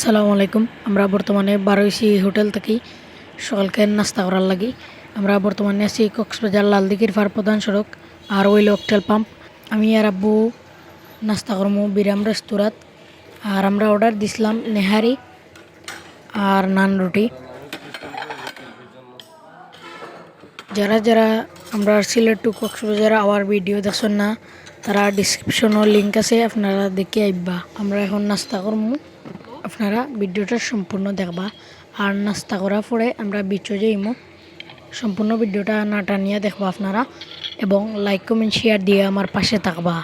আসসালামু আলাইকুম। আমরা বর্তমানে বারোইসি হোটেল থেকে। সকালকে নাস্তা করার লাগি। আমরা বর্তমানে আছি কক্সবাজার লালদিঘির ফার প্রধান সড়ক আর ওইল অকটেল পাম্প। আমি আর আব্বু নাস্তা করমু বিরাম রেস্তোরাঁত। আর আমরা অর্ডার দিছিলাম নেহারি আর নান রুটি। যারা যারা আমরা Sylhet to Cox's Bazar our video দেখছেন না, তারা ডিসক্রিপশনও লিঙ্ক আছে, আপনারা দেখে আইবা আমরা এখন নাস্তা করমু। আপনারা ভিডিওটা সম্পূর্ণ দেখবা আর নাস্তা করার পরে আমরা বিচো যাইমু। সম্পূর্ণ ভিডিওটা না টানিয়া দেখবা আপনারা এবং লাইক কমেন্ট শেয়ার দিয়ে আমার পাশে থাকবা।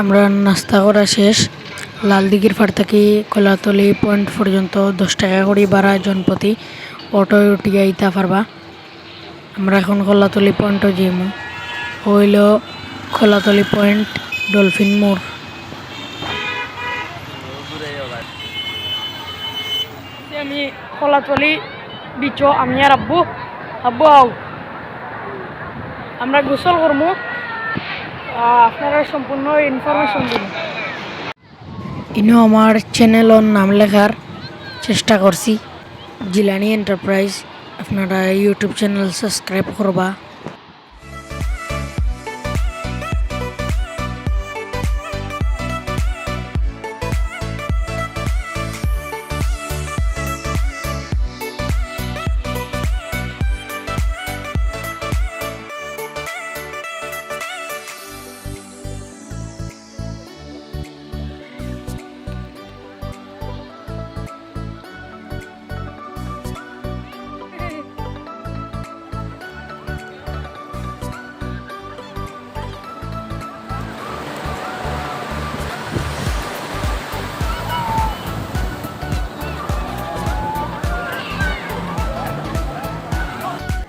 আমরা নাস্তা করা শেষ। লালদিঘির ফার থেকে কলাতলি পয়েন্ট পর্যন্ত দশ টাকা করে ভাড়া জনপ্রতি অটো উঠিয়ে আইতা পারবা আমরা এখন কলাতলি পয়েন্টও যাইমু। হইল কলাতলি পয়েন্ট ডলফিন মোড়। আমি কলাতলি বিচ আমি আর আব্বু। আব্বু আও। আমরা গোসল করব আপনারা সম্পূর্ণ ইনফরমেশন দিন। ইনো আমার চ্যানেলর নাম লেখার চেষ্টা করছি। জিলানি এন্টারপ্রাইজ আপনারা ইউটিউব চ্যানেল সাবস্ক্রাইব করবা।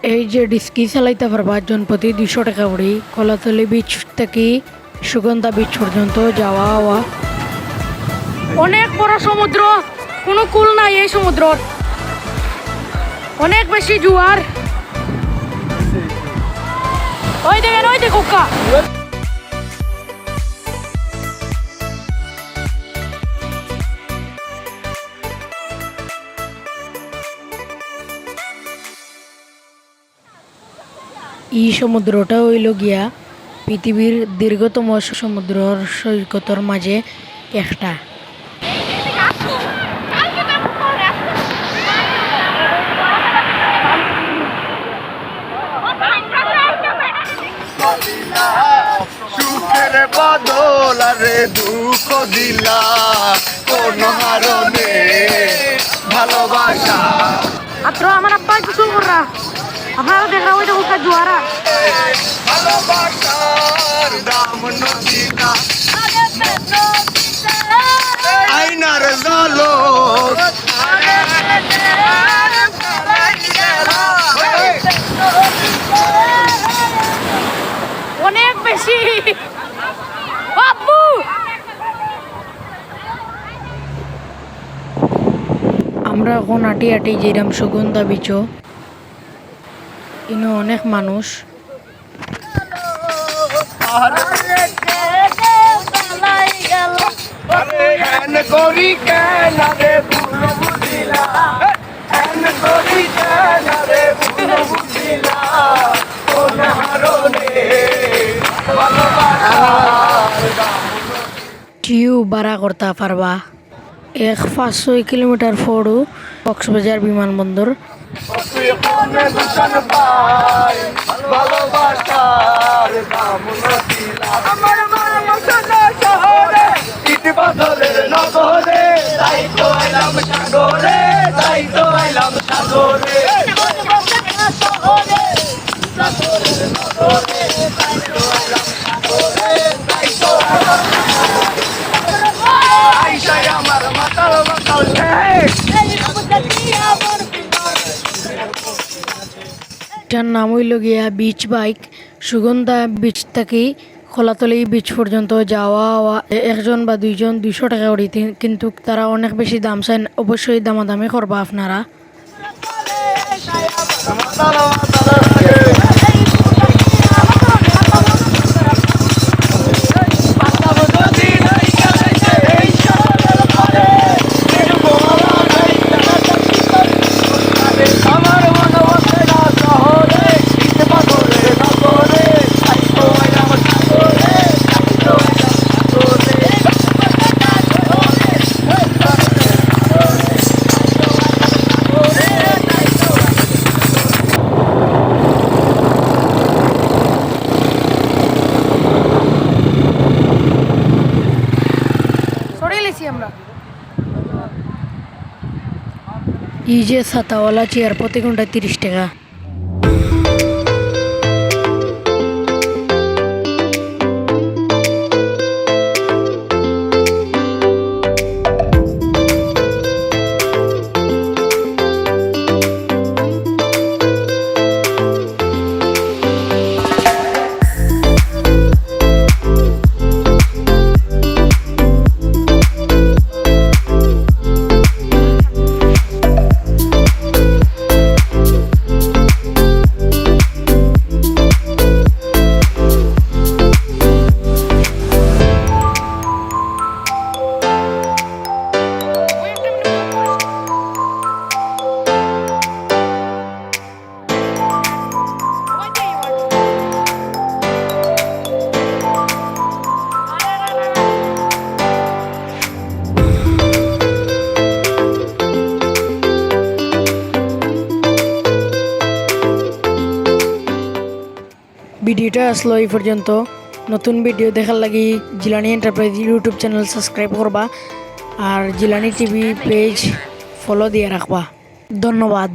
এই যে ডিস্কি চালাইতে পারবা জনপ্রতি দুশো টাকা করে, কলাতলি বিচ থেকে সুগন্ধা বিচ পর্যন্ত যাওয়া আওয়া। অনেক বড় সমুদ্র, কোনো কুল নাই এই সমুদ্র অনেক বেশি জুয়ার। ওই দেখেন, ওই দেখো এই সমুদ্রটা হইল গিয়া পৃথিবীর দীর্ঘতম সমুদ্রর সৈকতর মাঝে একটা। সুখের বদল আরে দুঃখ দিলা কোন হারণে ভালোবাসা। মাত্র আমার আব্বা গোসল করা আপনারা দেখা ওইটা উঠা জোয়ারা অনেক বেশি আমরা এখন আটি আটি যেরাম সুগন্ধা বিচো। ইনো অনেক মানুষ। টিউ ভাড়া করতে পারবা। এক পাঁচ ছয় কিলোমিটার ফোড়ু কক্সবাজার বিমানবন্দর। দূষণ পাই ভালোবাসার দাম আমার শহরে ইট পাথরের নগরে তাই তো এলাম সাগরে তাই তো এলাম সাগরে আইসাই এটার নাম হইল গিয়া বিচ বাইক সুগন্ধা বিচ থেকে খোলাতলি বিচ পর্যন্ত যাওয়া একজন বা দুইজন দুইশো টাকা করি। কিন্তু তারা অনেক বেশি দাম চান অবশ্যই দামাদামি করবা আপনারা। এই যে ছাতাওয়ালা চেয়ার প্রতি ঘন্টায় তিরিশ টাকা ভিডিওটা আসলো এই পর্যন্ত। নতুন ভিডিও দেখার লাগি Jilani enterprise YouTube channel subscribe করবা আর জিলানি টিভি পেজ ফলো দিয়ে রাখবা। ধন্যবাদ।